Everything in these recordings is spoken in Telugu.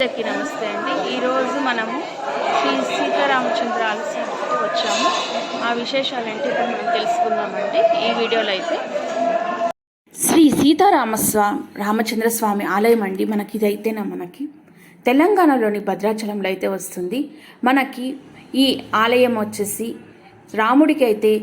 అందరికీ నమస్తే అండి. ఈరోజు మనము శ్రీ సీతారామచంద్ర ఆలస్యానికి వచ్చాము. ఆ విశేషాలు ఏంటి ఇప్పుడు మనం తెలుసుకుందామండి. ఈ వీడియోలో అయితే శ్రీ సీతారామస్వామి రామచంద్ర స్వామి ఆలయం అండి మనకి ఇదైతేనా మనకి. తెలంగాణలోని భద్రాచలంలో అయితే వస్తుంది. మనకి ఈ ఆలయం వచ్చేసి రాముడికి అయితే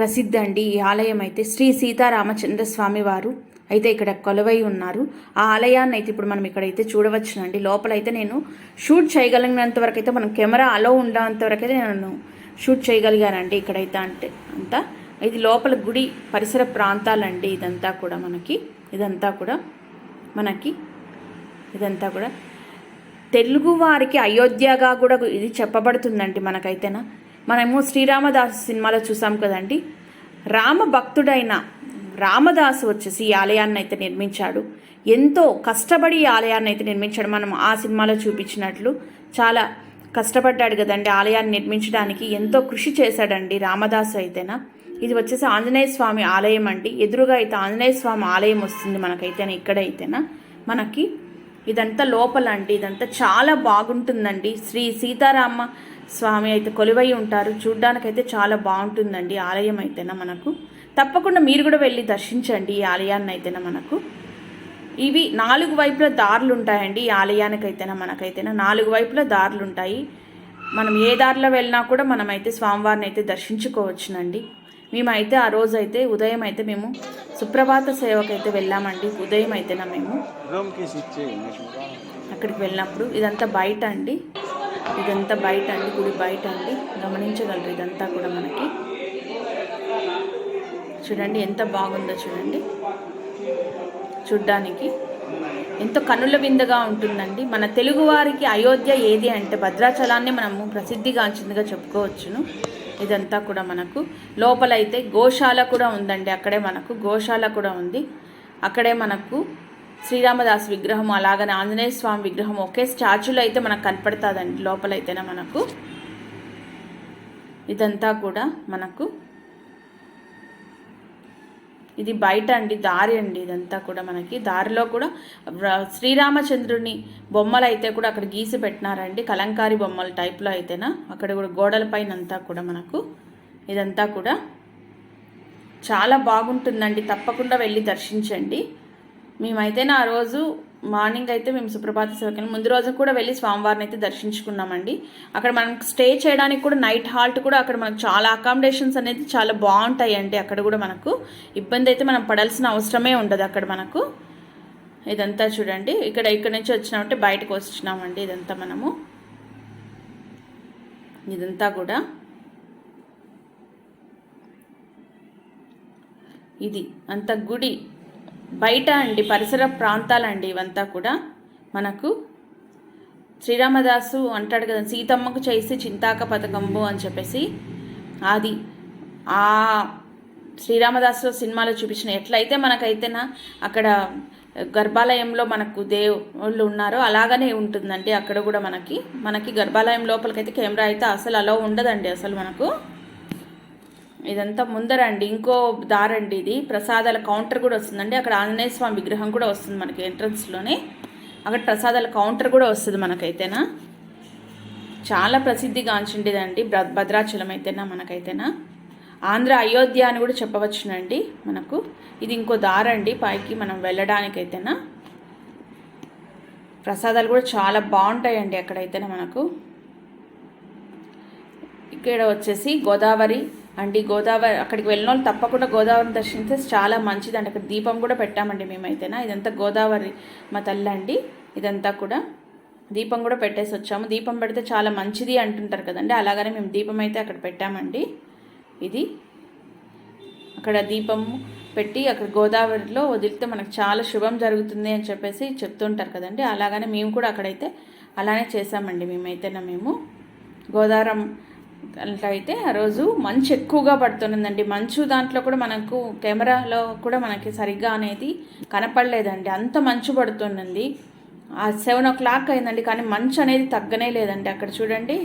ప్రసిద్ధ అండి ఈ ఆలయం అయితే. శ్రీ సీతారామచంద్ర స్వామి వారు అయితే ఇక్కడ కొలువై ఉన్నారు. ఆ ఆలయాన్ని అయితే ఇప్పుడు మనం ఇక్కడైతే చూడవచ్చునండి. లోపల అయితే నేను షూట్ చేయగలిగినంత వరకు అయితే మనం కెమెరా అలో ఉండేంత వరకు అయితే నేను షూట్ చేయగలిగానండి ఇక్కడైతే అంటే అంతా. ఇది లోపల గుడి పరిసర ప్రాంతాలండి ఇదంతా కూడా మనకి. ఇదంతా కూడా మనకి. ఇదంతా కూడా. తెలుగు వారికి అయోధ్యగా కూడా ఇది చెప్పబడుతుందండి మనకైతేనా. మనము శ్రీరామదాసు సినిమాలో చూసాం కదండి. రామ భక్తుడైన రామదాసు వచ్చేసి ఈ ఆలయాన్ని అయితే నిర్మించాడు. ఎంతో కష్టపడి ఈ ఆలయాన్ని అయితే నిర్మించాడు. మనం ఆ సినిమాలో చూపించినట్లు చాలా కష్టపడ్డాడు కదండి ఆలయాన్ని నిర్మించడానికి. ఎంతో కృషి చేశాడండి రామదాసు అయితేనా. ఇది వచ్చేసి ఆంజనేయ స్వామి ఆలయం అండి. ఎదురుగా అయితే ఆంజనేయ స్వామి ఆలయం వస్తుంది మనకైతేనా ఇక్కడైతేనా. మనకి ఇదంతా లోపల అండి ఇదంతా చాలా బాగుంటుందండి. శ్రీ సీతారామ స్వామి అయితే కొలువై ఉంటారు. చూడ్డానికైతే చాలా బాగుంటుందండి ఆలయం అయితేనా మనకు. తప్పకుండా మీరు కూడా వెళ్ళి దర్శించండి ఈ ఆలయాన్ని అయితేనా మనకు? ఇవి నాలుగు వైపుల దారులు ఉంటాయండి ఈ ఆలయానికైతేనా మనకైతేనా? నాలుగు వైపుల దారులు ఉంటాయి మనం ఏ దారిలో వెళ్ళినా కూడా మనమైతే స్వామివారిని అయితే దర్శించుకోవచ్చునండి. మేమైతే ఆ రోజు అయితే ఉదయం అయితే మేము సుప్రభాత సేవకైతే వెళ్ళామండి. ఉదయం అయితేనా మేము? అక్కడికి వెళ్ళినప్పుడు ఇదంతా బయట అండి ఇదంతా బయట అండి గుడి బయట అండి గమనించగలరు ఇదంతా కూడా మనకి. చూడండి ఎంత బాగుందో చూడండి. చూడ్డానికి ఎంతో కనుల విందుగా ఉంటుందండి. మన తెలుగు వారికి అయోధ్య ఏది అంటే భద్రాచలాన్ని మనము ప్రసిద్ధిగాంచిందిగా చెప్పుకోవచ్చును. ఇదంతా కూడా మనకు లోపలైతే గోశాల కూడా ఉందండి. అక్కడే మనకు గోశాల కూడా ఉంది. అక్కడే మనకు శ్రీరామదాస్ విగ్రహం అలాగనే ఆంజనేయ స్వామి విగ్రహం ఒకే స్టాచ్యూలో అయితే మనకు కనపడుతుందండి. లోపలైతేనే మనకు ఇదంతా కూడా మనకు ఇది బయట అండి దారి అండి ఇదంతా కూడా మనకి. దారిలో కూడా శ్రీరామచంద్రుని బొమ్మలు అయితే కూడా అక్కడ గీసి పెట్టినారండి కలంకారి బొమ్మల టైప్లో అయితేనా. అక్కడ కూడా గోడలపైన అంతా కూడా మనకు ఇదంతా కూడా చాలా బాగుంటుందండి. తప్పకుండా వెళ్ళి దర్శించండి. మేమైతే ఆ రోజు మార్నింగ్ అయితే మేము సుప్రభాత సేవకి ముందు రోజు కూడా వెళ్ళి స్వామివారిని అయితే దర్శించుకున్నామండి. అక్కడ మనం స్టే చేయడానికి కూడా నైట్ హాల్ట్ కూడా అక్కడ మనకు చాలా అకామిడేషన్స్ అనేది చాలా బాగుంటాయండి. అక్కడ కూడా మనకు ఇబ్బంది అయితే మనం పడాల్సిన అవసరమే ఉండదు అక్కడ మనకు. ఇదంతా చూడండి. ఇక్కడ ఇక్కడ నుంచి వచ్చినామంటే బయటకు వచ్చినామండి ఇదంతా మనము. ఇదంతా కూడా. ఇది అంత గుడి. బయట అండి పరిసర ప్రాంతాలండి ఇవంతా కూడా. మనకు శ్రీరామదాసు అంటాడు కదా సీతమ్మకు చేసి చింతాక పథకంబు అని చెప్పేసి. అది ఆ శ్రీరామదాసు సినిమాలో చూపించిన ఎట్లయితే మనకైతేనా అక్కడ గర్భాలయంలో మనకు దేవుళ్ళు ఉన్నారో అలాగనే ఉంటుందండి. అక్కడ కూడా మనకి మనకి గర్భాలయం లోపలికైతే కెమెరా అయితే అసలు అలా ఉండదండి అసలు మనకు. ఇదంతా ముందరండి ఇంకో దారండి ఇది. ప్రసాదాల కౌంటర్ కూడా వస్తుందండి. అక్కడ ఆంజనేయ స్వామి విగ్రహం కూడా వస్తుంది మనకి ఎంట్రన్స్లోనే అక్కడ ప్రసాదాల కౌంటర్ కూడా వస్తుంది మనకైతేనా? చాలా ప్రసిద్ధిగాంచిండేదండి భద్రాచలం అయితేనా మనకైతేనా? ఆంధ్ర అయోధ్య అని కూడా చెప్పవచ్చునండి మనకు. ఇది ఇంకో దారండి పైకి మనం వెళ్ళడానికైతేనా? ప్రసాదాలు కూడా చాలా బాగుంటాయండి అక్కడైతేనే మనకు. ఇక్కడ వచ్చేసి గోదావరి అండి గోదావరి అక్కడికి వెళ్ళిన వాళ్ళు తప్పకుండా గోదావరిని దర్శిస్తే చాలా మంచిదండి. అక్కడ దీపం కూడా పెట్టామండి మేమైతేనా? ఇదంతా గోదావరి మా తల్లి అండి. ఇదంతా కూడా దీపం కూడా పెట్టేసి వచ్చాము. దీపం పెడితే చాలా మంచిది అంటుంటారు కదండి. అలాగనే మేము దీపం అయితే అక్కడ పెట్టామండి. ఇది అక్కడ దీపం పెట్టి అక్కడ గోదావరిలో వదిలితే మనకు చాలా శుభం జరుగుతుంది అని చెప్పేసి చెప్తుంటారు కదండి. అలాగనే మేము కూడా అక్కడైతే అలానే చేసామండి మేమైతేనా మేము. గోదావరం అట్లా అయితే ఆ రోజు మంచు ఎక్కువగా పడుతున్నదండి మంచు దాంట్లో కూడా మనకు కెమెరాలో కూడా మనకి సరిగ్గా అనేది కనపడలేదండి. అంత మంచు పడుతున్నది ఆ సెవెన్ ఓ క్లాక్ అయిందండి. కానీ మంచు అనేది తగ్గనే లేదండి అక్కడ చూడండి.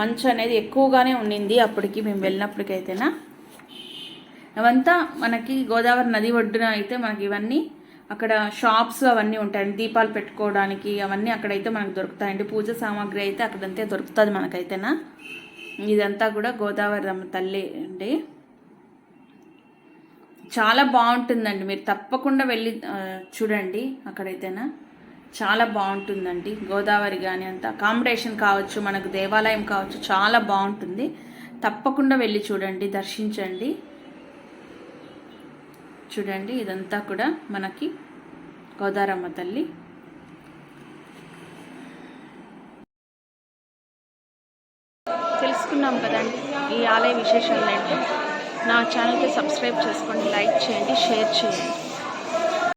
మంచు అనేది ఎక్కువగానే ఉండింది అప్పటికి మేము వెళ్ళినప్పటికైతేనా. అవంతా మనకి గోదావరి నది ఒడ్డున అయితే మనకి ఇవన్నీ అక్కడ షాప్స్ అవన్నీ ఉంటాయండి. దీపాలు పెట్టుకోవడానికి అవన్నీ అక్కడైతే మనకు దొరుకుతాయండి. పూజ సామాగ్రి అయితే అక్కడంతే దొరుకుతుంది మనకైతేనా. ఇదంతా కూడా గోదావరి రమ్మ తల్లి అండి. చాలా బాగుంటుందండి. మీరు తప్పకుండా వెళ్ళి చూడండి అక్కడైతేనా. చాలా బాగుంటుందండి. గోదావరి కానీ అంత అకామిడేషన్ కావచ్చు మనకు దేవాలయం కావచ్చు చాలా బాగుంటుంది. తప్పకుండా వెళ్ళి చూడండి దర్శించండి. చూడండి ఇదంతా కూడా మనకి గోదారమ్మ తల్లి. తెలుసుకున్నాం కదండి. ఈ ఆలయ విశేషాలు ఏంటో? నా ఛానల్కి సబ్స్క్రైబ్ చేసుకోండి లైక్ చేయండి షేర్ చేయండి.